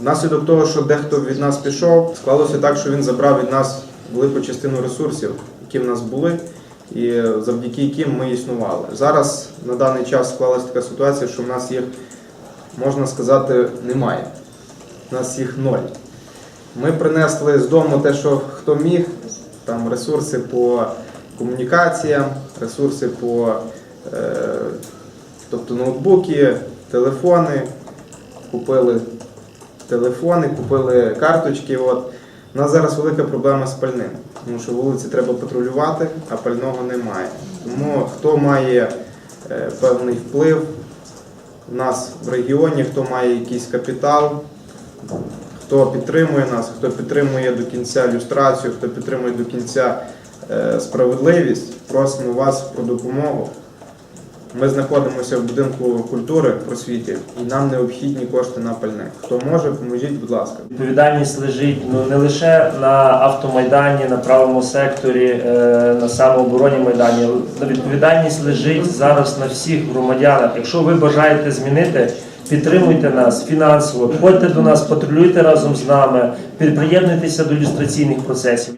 Внаслідок того, що дехто від нас пішов, склалося так, що він забрав від нас велику частину ресурсів, які в нас були, і завдяки яким ми існували. Зараз на даний час склалася така ситуація, що в нас їх, можна сказати, немає. У нас їх ноль. Ми принесли з дому те, що хто міг, там ресурси по комунікаціям, ресурси по е, тобто ноутбуки, телефони, купили телефони, купили карточки. От. У нас зараз велика проблема з пальним, тому що вулиці треба патрулювати, а пального немає. Тому хто має е, певний вплив в нас в регіоні, хто має якийсь капітал, хто підтримує нас, хто підтримує до кінця люстрацію, хто підтримує до кінця е, справедливість, просимо вас про допомогу. Ми знаходимося в будинку культури просвіті, і нам необхідні кошти на пальне. Хто може, поможіть, будь ласка. Відповідальність лежить ну не лише на автомайдані, на правому секторі, е, на самообороні майдані. Відповідальність лежить зараз на всіх громадянах. Якщо ви бажаєте змінити, підтримуйте нас фінансово, ходьте до нас, патрулюйте разом з нами, приєднуйтеся до ілюстраційних процесів.